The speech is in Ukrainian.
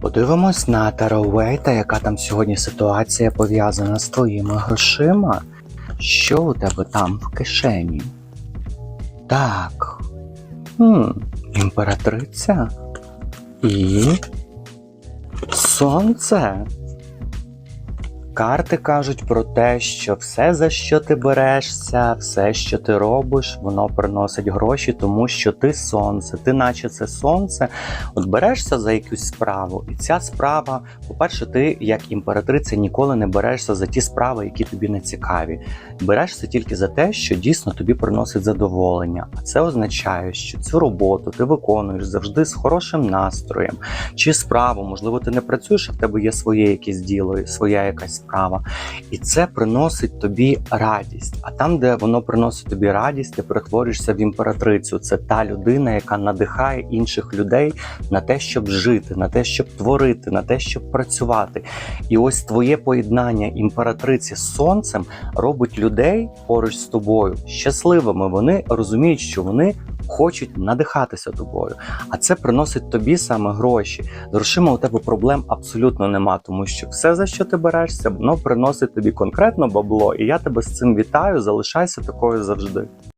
Подивимось на Таровейта, яка там сьогодні ситуація пов'язана з твоїми грошима. Що у тебе там в кишені? Так. Хм, імператриця і сонце. Карти кажуть про те, що все, за що ти берешся, все, що ти робиш, воно приносить гроші, тому що ти сонце, ти наче це сонце. От берешся за якусь справу, і ця справа, по-перше, ти як імператриця ніколи не берешся за ті справи, які тобі не цікаві. Берешся тільки за те, що дійсно тобі приносить задоволення. А це означає, що цю роботу ти виконуєш завжди з хорошим настроєм, чи справу, можливо, ти не працюєш, а в тебе є своє якесь діло, своя якась справа. І це приносить тобі радість. А там, де воно приносить тобі радість, ти перетворюєшся в імператрицю. Це та людина, яка надихає інших людей на те, щоб жити, на те, щоб творити, на те, щоб працювати. І ось твоє поєднання імператриці з сонцем робить людей поруч з тобою щасливими. Вони розуміють, що вони хочуть надихатися тобою. А це приносить тобі саме гроші. Грошима у тебе проблем абсолютно нема, тому що все, за що ти берешся, воно приносить тобі конкретно бабло. І я тебе з цим вітаю. Залишайся такою завжди.